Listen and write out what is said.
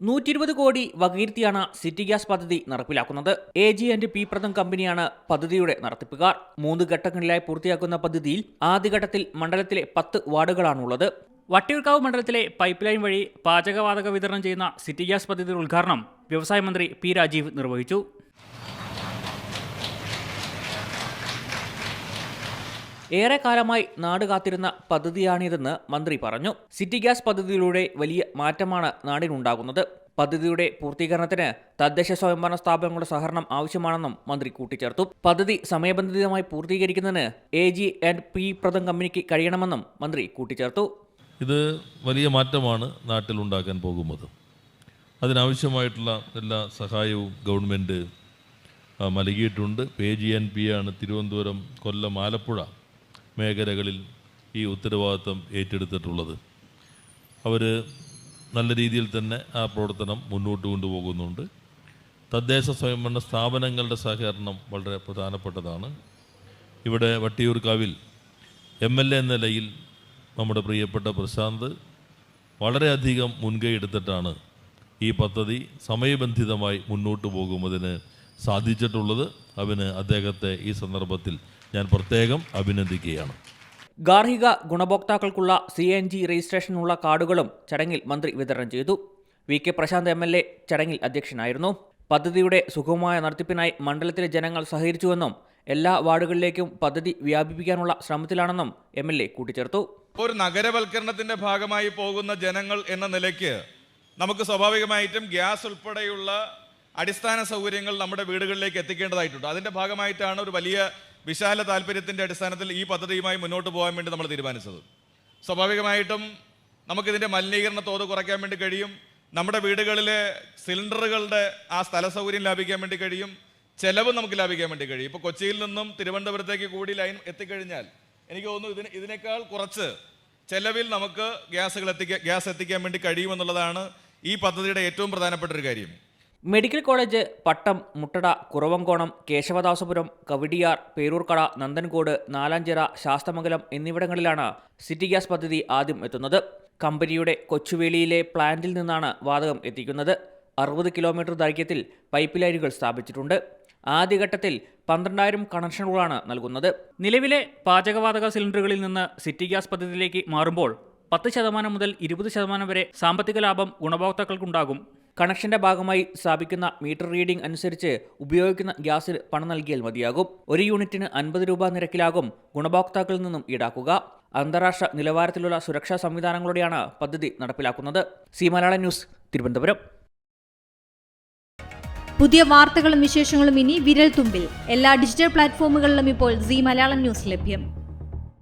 നൂറ്റി ഇരുപത് കോടി വകയിരുത്തിയാണ് സിറ്റി ഗ്യാസ് പദ്ധതി നടപ്പിലാക്കുന്നത്. A G and P Pratham കമ്പനിയാണ് പദ്ധതിയുടെ നടത്തിപ്പുകാർ. മൂന്ന് ഘട്ടങ്ങളിലായി പൂർത്തിയാക്കുന്ന പദ്ധതിയിൽ ആദ്യഘട്ടത്തിൽ മണ്ഡലത്തിലെ പത്ത് വാർഡുകളാണുള്ളത്. വട്ടിയൂർക്കാവ് മണ്ഡലത്തിലെ പൈപ്പ് ലൈൻ വഴി പാചകവാതക വിതരണം ചെയ്യുന്ന സിറ്റി ഗ്യാസ് പദ്ധതിയുടെ ഉദ്ഘാടനം വ്യവസായ മന്ത്രി പി രാജീവ് നിർവഹിച്ചു. ഏറെ കാലമായി നാട് കാത്തിരുന്ന പദ്ധതിയാണിതെന്ന് മന്ത്രി പറഞ്ഞു. സിറ്റി ഗ്യാസ് പദ്ധതിയിലൂടെ വലിയ മാറ്റമാണ് നാടിനുണ്ടാകുന്നത്. പദ്ധതിയുടെ പൂർത്തീകരണത്തിന് തദ്ദേശ സ്വയംഭരണ സ്ഥാപനങ്ങളുടെ സഹകരണം ആവശ്യമാണെന്നും മന്ത്രി കൂട്ടിച്ചേർത്തു. പദ്ധതി സമയബന്ധിതമായി പൂർത്തീകരിക്കുന്നതിന് A G and P Pratham കമ്പനിക്ക് കഴിയണമെന്നും മന്ത്രി കൂട്ടിച്ചേർത്തു. ഇത് വലിയ മാറ്റമാണ് നാട്ടിലുണ്ടാക്കാൻ പോകുന്നത്. അതിനാവശ്യമായിട്ടുള്ള എല്ലാ സഹായവും ഗവൺമെന്റ് നൽകിയിട്ടുണ്ട്. പേ ജി എൻ പി ആണ് തിരുവനന്തപുരം കൊല്ലം ആലപ്പുഴ മേഖലകളിൽ ഈ ഉത്തരവാദിത്വം ഏറ്റെടുത്തിട്ടുള്ളത്. അവർ നല്ല രീതിയിൽ തന്നെ ആ പ്രവർത്തനം മുന്നോട്ട് കൊണ്ടുപോകുന്നുണ്ട്. തദ്ദേശ സ്വയംഭരണ സ്ഥാപനങ്ങളുടെ സഹകരണം വളരെ പ്രധാനപ്പെട്ടതാണ്. ഇവിടെ വട്ടിയൂർക്കാവിൽ എം എൽ എ എന്ന നിലയിൽ നമ്മുടെ പ്രിയപ്പെട്ട പ്രശാന്ത് വളരെയധികം മുൻകൈ എടുത്തിട്ടാണ് ഈ പദ്ധതി സമയബന്ധിതമായി മുന്നോട്ട് പോകുന്നതിന് സാധിച്ചിട്ടുള്ളത്. അവന് അദ്ദേഹത്തെ ഈ സന്ദർഭത്തിൽ ഞാൻ പ്രത്യേകം അഭിനന്ദിക്കുകയാണ്. ഗാർഹിക ഗുണഭോക്താക്കൾക്കുള്ള സി എൻ ജി രജിസ്ട്രേഷനുള്ള കാർഡുകളും ചടങ്ങിൽ മന്ത്രി വിതരണം ചെയ്തു. V K Prashanth M L A ചടങ്ങിൽ അധ്യക്ഷനായിരുന്നു. പദ്ധതിയുടെ സുഗമമായ നടത്തിപ്പിനായി മണ്ഡലത്തിലെ ജനങ്ങൾ സഹകരിച്ചുവെന്നും എല്ലാ വാർഡുകളിലേക്കും പദ്ധതി വ്യാപിപ്പിക്കാനുള്ള ശ്രമത്തിലാണെന്നും എം എൽ എ കൂട്ടിച്ചേർത്തു. ഒരു നഗരവൽക്കരണത്തിന്റെ ഭാഗമായി പോകുന്ന ജനങ്ങൾ എന്ന നിലയ്ക്ക് നമുക്ക് സ്വാഭാവികമായിട്ടും ഗ്യാസ് ഉൾപ്പെടെയുള്ള അടിസ്ഥാന സൗകര്യങ്ങൾ നമ്മുടെ വീടുകളിലേക്ക് എത്തിക്കേണ്ടതായിട്ടുണ്ട്. അതിന്റെ ഭാഗമായിട്ടാണ് ഒരു വലിയ വിശാല താല്പര്യത്തിന്റെ അടിസ്ഥാനത്തിൽ ഈ പദ്ധതിയുമായി മുന്നോട്ട് പോകാൻ വേണ്ടി നമ്മൾ തീരുമാനിച്ചത്. സ്വാഭാവികമായിട്ടും നമുക്കിതിന്റെ മലിനീകരണ തോത് കുറയ്ക്കാൻ വേണ്ടി കഴിയും. നമ്മുടെ വീടുകളിലെ സിലിണ്ടറുകളുടെ ആ സ്ഥല സൗകര്യം ലാഭിക്കാൻ വേണ്ടി കഴിയും. ചെലവ് നമുക്ക് ലാഭിക്കാൻ വേണ്ടി കഴിയും. ഇപ്പോൾ കൊച്ചിയിൽ നിന്നും തിരുവനന്തപുരത്തേക്ക് കൂടി ലൈൻ എത്തിക്കഴിഞ്ഞാൽ എനിക്ക് തോന്നുന്നു ഇതിന് ഇതിനേക്കാൾ കുറച്ച് ചെലവിൽ നമുക്ക് ഗ്യാസുകൾ എത്തിക്കാൻ ഗ്യാസ് എത്തിക്കാൻ വേണ്ടി കഴിയുമെന്നുള്ളതാണ് ഈ പദ്ധതിയുടെ ഏറ്റവും പ്രധാനപ്പെട്ട ഒരു കാര്യം. മെഡിക്കൽ കോളേജ് പട്ടം മുട്ടട കുറവങ്കോണം കേശവദാസപുരം കവിടിയാർ പേരൂർക്കട നന്ദൻകോട് നാലാഞ്ചിറ ശാസ്തമംഗലം എന്നിവിടങ്ങളിലാണ് സിറ്റി ഗ്യാസ് പദ്ധതി ആദ്യം എത്തുന്നത്. കമ്പനിയുടെ കൊച്ചുവേലിയിലെ പ്ലാന്റിൽ നിന്നാണ് വാതകം എത്തിക്കുന്നത്. അറുപത് കിലോമീറ്റർ ദൈർഘ്യത്തിൽ പൈപ്പ് ലൈനുകൾ സ്ഥാപിച്ചിട്ടുണ്ട്. ആദ്യഘട്ടത്തിൽ പന്ത്രണ്ടായിരം കണക്ഷനുകളാണ് നൽകുന്നത്. നിലവിലെ പാചകവാതക സിലിണ്ടറുകളിൽ നിന്ന് സിറ്റി ഗ്യാസ് പദ്ധതിയിലേക്ക് മാറുമ്പോൾ പത്ത് ശതമാനം മുതൽ ഇരുപത് ശതമാനം വരെ സാമ്പത്തിക ലാഭം ഗുണഭോക്താക്കൾക്കുണ്ടാകും. കണക്ഷന്റെ ഭാഗമായി സ്ഥാപിക്കുന്ന മീറ്റർ റീഡിംഗ് അനുസരിച്ച് ഉപയോഗിക്കുന്ന ഗ്യാസിൽ പണം നൽകിയാൽ മതിയാകും. ഒരു യൂണിറ്റിന് അൻപത് രൂപ നിരക്കിലാകും ഗുണഭോക്താക്കളിൽ നിന്നും ഈടാക്കുക. അന്താരാഷ്ട്ര നിലവാരത്തിലുള്ള സുരക്ഷാ സംവിധാനങ്ങളോടെയാണ് പദ്ധതി നടപ്പിലാക്കുന്നത്. സി മലയാള ന്യൂസ് തിരുവനന്തപുരം. പുതിയ വാർത്തകളും വിശേഷങ്ങളും ഇനി വിരൽ തുമ്പിൽ എല്ലാ ഡിജിറ്റൽ പ്ലാറ്റ്ഫോമുകളിലും ഇപ്പോൾ സി മലയാളം ന്യൂസ് ലഭ്യം.